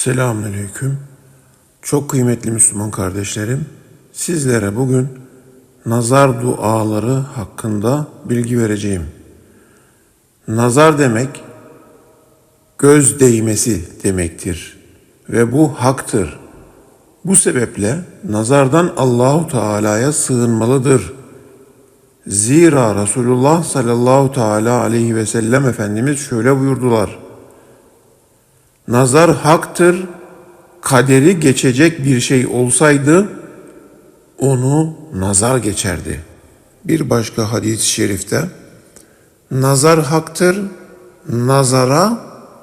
Selamünaleyküm. Çok kıymetli Müslüman kardeşlerim, sizlere bugün nazar duaları hakkında bilgi vereceğim. Nazar demek göz değmesi demektir ve bu haktır. Bu sebeple nazardan Allahu Teala'ya sığınmalıdır. Zira Resulullah sallallahu teala aleyhi ve sellem Efendimiz şöyle buyurdular. Nazar haktır, kaderi geçecek bir şey olsaydı onu nazar geçerdi. Bir başka hadis-i şerifte nazar haktır, nazara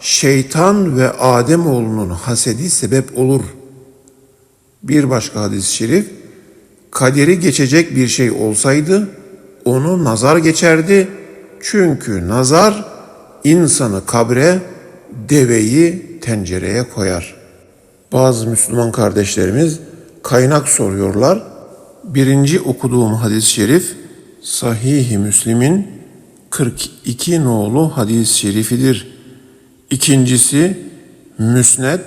şeytan ve Adem oğlunun hasedi sebep olur. Bir başka hadis-i şerif kaderi geçecek bir şey olsaydı onu nazar geçerdi. Çünkü nazar insanı kabre, deveyi tencereye koyar. Bazı Müslüman kardeşlerimiz kaynak soruyorlar. Birinci okuduğum hadis-i şerif Sahih-i Müslim'in 42 nolu hadis-i şerifidir. İkincisi Müsned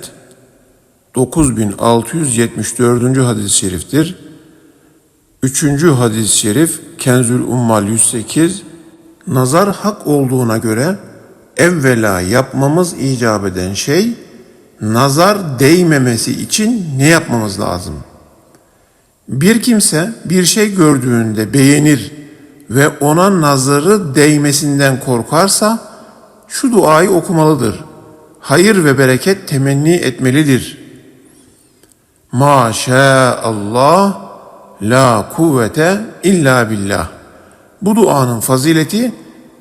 9674. hadis-i şeriftir. Üçüncü hadis-i şerif Kenzül Ummal 108 Nazar hak olduğuna göre evvela yapmamız icap eden şey nazar değmemesi için ne yapmamız lazım? Bir kimse bir şey gördüğünde beğenir ve ona nazarı değmesinden korkarsa şu duayı okumalıdır. Hayır ve bereket temenni etmelidir. Maşallah la kuvvete illa billah. Bu duanın fazileti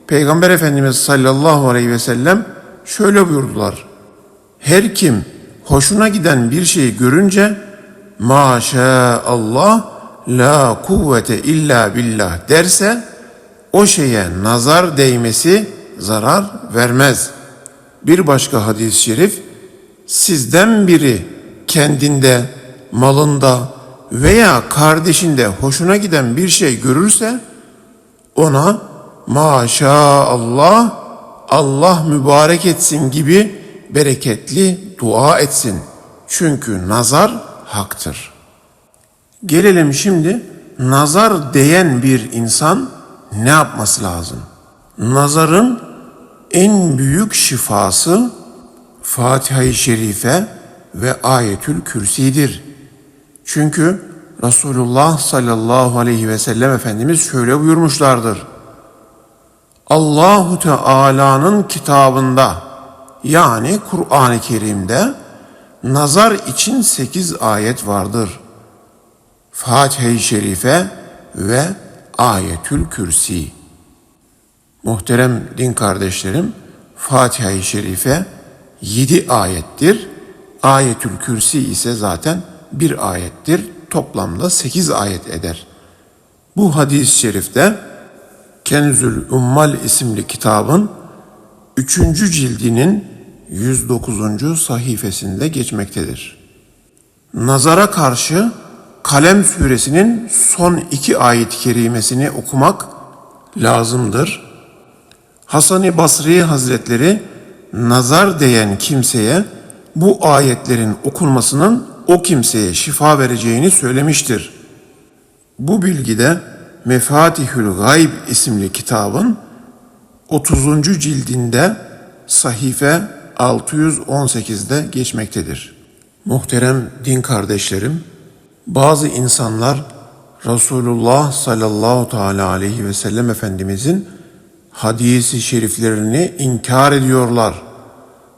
Peygamber Efendimiz sallallahu aleyhi ve sellem şöyle buyurdular. Her kim hoşuna giden bir şeyi görünce maşallah la kuvvete illa billah derse o şeye nazar değmesi zarar vermez. Bir başka hadis-i şerif sizden biri kendinde, malında veya kardeşinde hoşuna giden bir şey görürse ona maşallah Allah mübarek etsin gibi bereketli dua etsin. Çünkü nazar haktır. Gelelim şimdi nazar değen bir insan ne yapması lazım? Nazarın en büyük şifası Fatiha-i Şerife ve Ayetül Kürsi'dir. Çünkü Resulullah sallallahu aleyhi ve sellem Efendimiz şöyle buyurmuşlardır. Allahu Teala'nın kitabında yani Kur'an-ı Kerim'de nazar için sekiz ayet vardır. Fatiha-i Şerife ve Ayetül Kürsi. Muhterem din kardeşlerim, Fatiha-i Şerife yedi ayettir. Ayetül Kürsi ise zaten bir ayettir. Toplamda sekiz ayet eder. Bu hadis-i şerifte Kenzül Ummal isimli kitabın 3. cildinin 109. sayfasında geçmektedir. Nazara karşı Kalem suresinin son iki ayet-i kerimesini okumak lazımdır. Hasan-ı Basri Hazretleri nazar değen kimseye bu ayetlerin okunmasının o kimseye şifa vereceğini söylemiştir. Bu bilgide Mefatihül Gayb isimli kitabın 30. cildinde sahife 618'de geçmektedir. Muhterem din kardeşlerim, bazı insanlar Resulullah sallallahu teala aleyhi ve sellem Efendimizin hadisi şeriflerini inkar ediyorlar.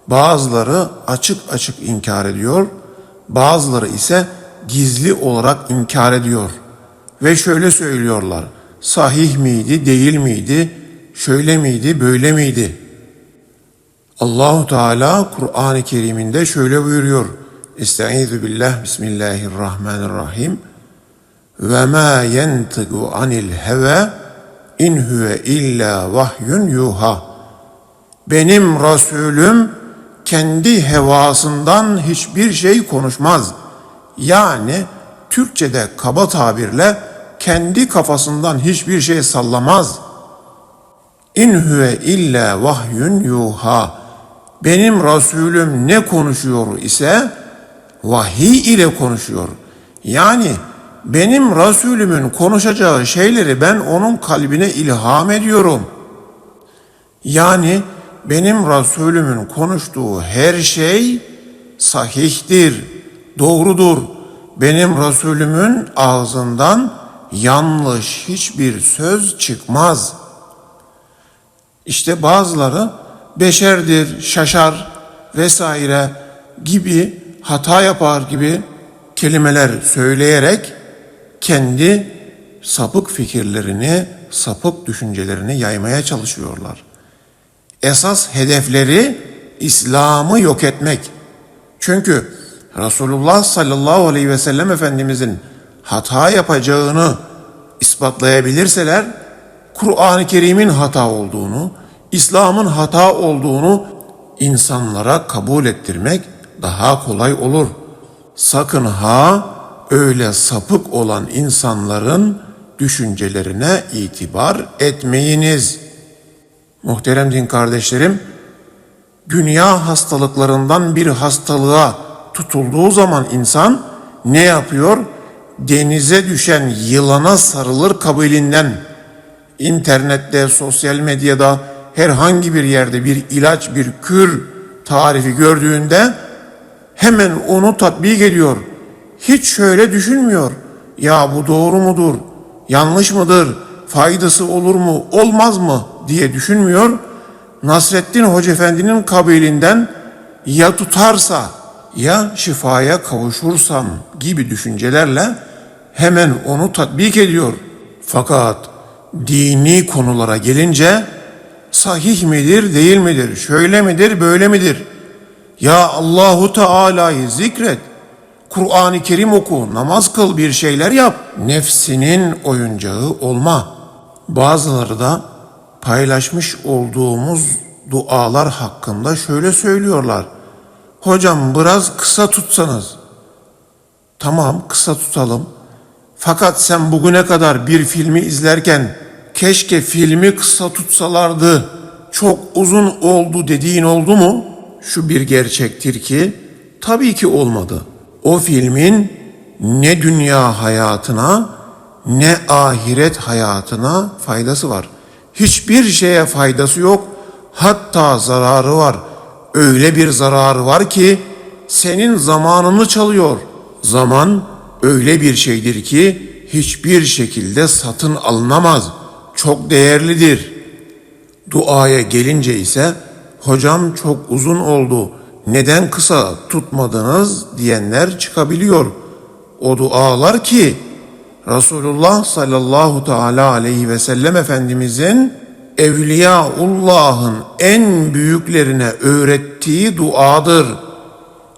Bazıları açık açık inkar ediyor, bazıları ise gizli olarak inkar ediyor. Ve şöyle söylüyorlar, sahih miydi, değil miydi, şöyle miydi, böyle miydi? Allahu Teala Kur'an-ı Kerim'inde şöyle buyuruyor. Estaizu billah, bismillahirrahmanirrahim. Ve ma yentigu anil heve in huve illa vahyun yuha. Benim Resulüm kendi hevasından hiçbir şey konuşmaz. Yani Türkçe'de kaba tabirle kendi kafasından hiçbir şey sallamaz. İn huve illa vahyun yuha. benim Resulüm ne konuşuyor ise vahiy ile konuşuyor. Yani benim Resulümün konuşacağı şeyleri ben onun kalbine ilham ediyorum. Yani benim Resulümün konuştuğu her şey sahihtir, doğrudur. Benim Resulümün ağzından yanlış hiçbir söz çıkmaz. İşte bazıları beşerdir, şaşar vesaire gibi hata yapar gibi kelimeler söyleyerek kendi sapık fikirlerini, sapık düşüncelerini yaymaya çalışıyorlar. Esas hedefleri İslam'ı yok etmek. Çünkü Resulullah sallallahu aleyhi ve sellem Efendimizin hata yapacağını ispatlayabilirseler, Kur'an-ı Kerim'in hata olduğunu, İslam'ın hata olduğunu insanlara kabul ettirmek daha kolay olur. Sakın ha öyle sapık olan insanların düşüncelerine itibar etmeyiniz. Muhterem din kardeşlerim, dünya hastalıklarından bir hastalığa tutulduğu zaman insan ne yapıyor? Denize düşen yılana sarılır kabilinden. İnternette, sosyal medyada, herhangi bir yerde bir ilaç, bir kür tarifi gördüğünde hemen onu tatbik ediyor. Hiç şöyle düşünmüyor. Ya bu doğru mudur? Yanlış mıdır? Faydası olur mu? Olmaz mı? diye düşünmüyor. Nasreddin Hoca Efendi'nin kabilinden ya tutarsa ya şifaya kavuşursam gibi düşüncelerle hemen onu tatbik ediyor. Fakat dini konulara gelince sahih midir değil midir, şöyle midir böyle midir? Ya Allahu Teala'yı zikret, Kur'an-ı Kerim oku, namaz kıl bir şeyler yap. Nefsinin oyuncağı olma. Bazıları da paylaşmış olduğumuz dualar hakkında şöyle söylüyorlar. Hocam biraz kısa tutsanız. Tamam kısa tutalım. Fakat sen bugüne kadar bir filmi izlerken keşke filmi kısa tutsalardı, çok uzun oldu dediğin oldu mu? Şu bir gerçektir ki tabii ki olmadı. O filmin ne dünya hayatına ne ahiret hayatına faydası var. Hiçbir şeye faydası yok. Hatta zararı var. Öyle bir zararı var ki senin zamanını çalıyor. Zaman öyle bir şeydir ki hiçbir şekilde satın alınamaz. Çok değerlidir. Duaya gelince ise hocam çok uzun oldu. Neden kısa tutmadınız diyenler çıkabiliyor. O dualar ki Resulullah sallallahu teala aleyhi ve sellem Efendimizin Evliyaullah'ın en büyüklerine öğrettiği duadır.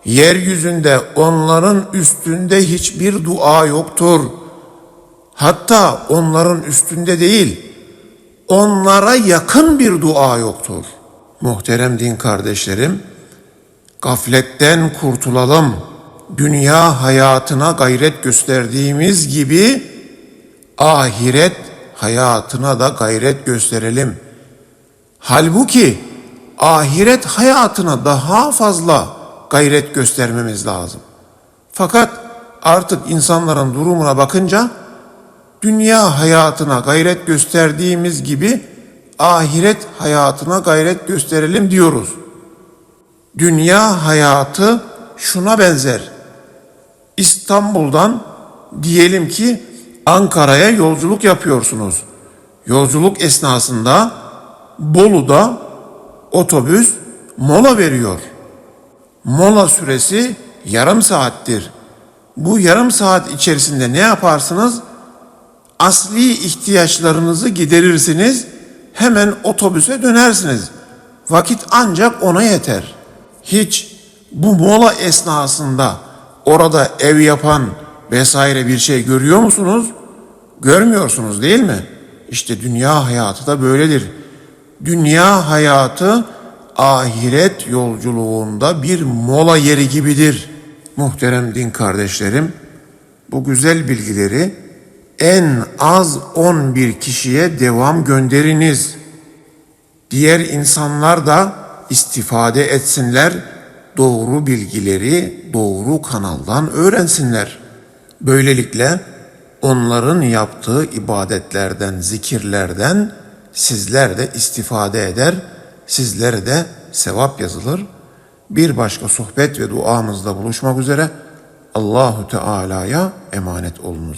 Yeryüzünde onların üstünde hiçbir dua yoktur. Hatta onların üstünde değil, onlara yakın bir dua yoktur. Muhterem din kardeşlerim, gafletten kurtulalım. Dünya hayatına gayret gösterdiğimiz gibi ahiret hayatına da gayret gösterelim. Halbuki ahiret hayatına daha fazla gayret göstermemiz lazım. Fakat artık insanların durumuna bakınca dünya hayatına gayret gösterdiğimiz gibi ahiret hayatına gayret gösterelim diyoruz. Dünya hayatı şuna benzer. İstanbul'dan diyelim ki Ankara'ya yolculuk yapıyorsunuz. Yolculuk esnasında Bolu'da otobüs mola veriyor. Mola süresi yarım saattir. Bu yarım saat içerisinde ne yaparsınız? Asli ihtiyaçlarınızı giderirsiniz. Hemen otobüse dönersiniz. Vakit ancak ona yeter. Hiç bu mola esnasında orada ev yapan vesaire bir şey görüyor musunuz? Görmüyorsunuz değil mi? İşte dünya hayatı da böyledir. Dünya hayatı ahiret yolculuğunda bir mola yeri gibidir. Muhterem din kardeşlerim, bu güzel bilgileri en az 11 kişiye devam gönderiniz. Diğer insanlar da istifade etsinler, doğru bilgileri doğru kanaldan öğrensinler. Böylelikle onların yaptığı ibadetlerden, zikirlerden sizler de istifade eder, sizlere de sevap yazılır. Bir başka sohbet ve duamızda buluşmak üzere Allahu Teala'ya emanet olunuz.